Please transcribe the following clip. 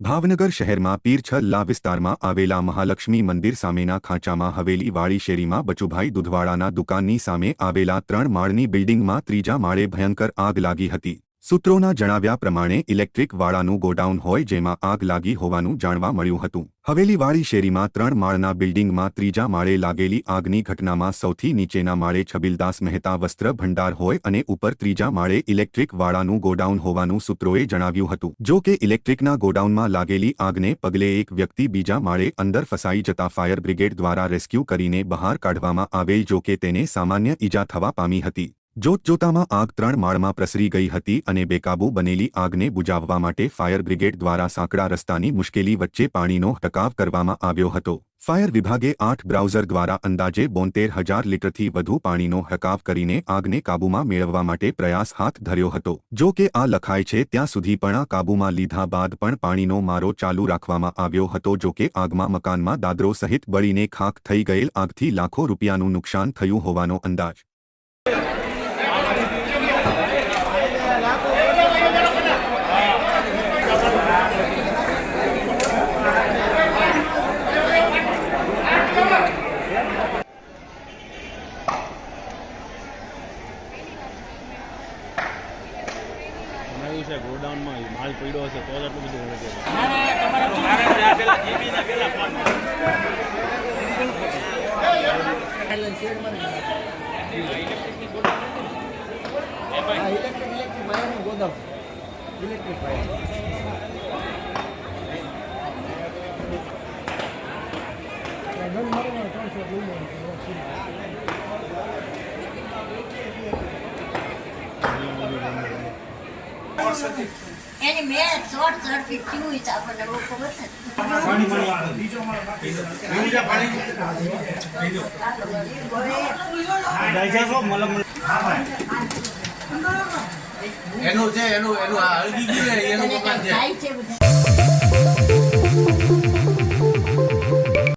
ભાવનગર શહેરમાં પીરછલ્લા વિસ્તારમાં આવેલા મહાલક્ષ્મી મંદિર સામેના ખાંચામાં હવેલી વાળી શેરીમાં બચુભાઈ દૂધવાળાના દુકાનની સામે આવેલા ત્રણ માળની બિલ્ડિંગમાં ત્રીજા માળે ભયંકર આગ લાગી હતી. સૂત્રોના જણાવ્યા પ્રમાણે ઇલેક્ટ્રિક વાળાનું ગોડાઉન હોય જેમાં આગ લાગી હોવાનું જાણવા મળ્યું હતું. હવેલીવાળી શેરીમાં ત્રણ માળના બિલ્ડિંગમાં ત્રીજા માળે લાગેલી આગની ઘટનામાં સૌથી નીચેના માળે છબીલદાસ મહેતા વસ્ત્ર ભંડાર હોય અને ઉપર ત્રીજા માળે ઇલેક્ટ્રિક વાળાનું ગોડાઉન હોવાનું સૂત્રોએ જણાવ્યું હતું. જો કે ઇલેક્ટ્રિકના ગોડાઉનમાં લાગેલી આગને પગલે એક વ્યક્તિ બીજા માળે અંદર ફસાઈ જતા ફાયર બ્રિગેડ દ્વારા રેસ્ક્યુ કરીને બહાર કાઢવામાં આવેલ જો કે તેને સામાન્ય ઈજા થવા પામી હતી. જોતજોતામાં આગ ત્રણ માળમાં પ્રસરી ગઈ હતી અને બેકાબૂ બનેલી આગને બુજાવવા માટે ફાયર બ્રિગેડ દ્વારા સાંકડા રસ્તાની મુશ્કેલી વચ્ચે પાણીનો ટકાવ કરવામાં આવ્યો હતો. ફાયર વિભાગે આઠ બ્રાઉઝર દ્વારા અંદાજે બોતેર હજાર લીટરથી વધુ પાણીનો હકાવ કરીને આગને કાબૂમાં મેળવવા માટે પ્રયાસ હાથ ધર્યો હતો. જો કે આ લખાય છે, ત્યાં સુધી પણ આ કાબૂમાં લીધા બાદ પણ પાણીનો મારો ચાલુ રાખવામાં આવ્યો હતો, જો કે આગમાં મકાનમાં દાદરો સહિત બળીને ખાખ થઈ ગયેલ આગથી લાખો રૂપિયાનું નુકસાન થયું હોવાનો અંદાજ. એવું છે ગોડાઉનમાં માલ પડ્યો હશે તો જ આટલું બધું હોય છે. ગોદામ. એની મેં શોર્ટ સર્કિટ થયું હોય આપણને બહુ ખબર નથી એનું છે એનું એનું હળગી ગયું એનું મકાન છે છે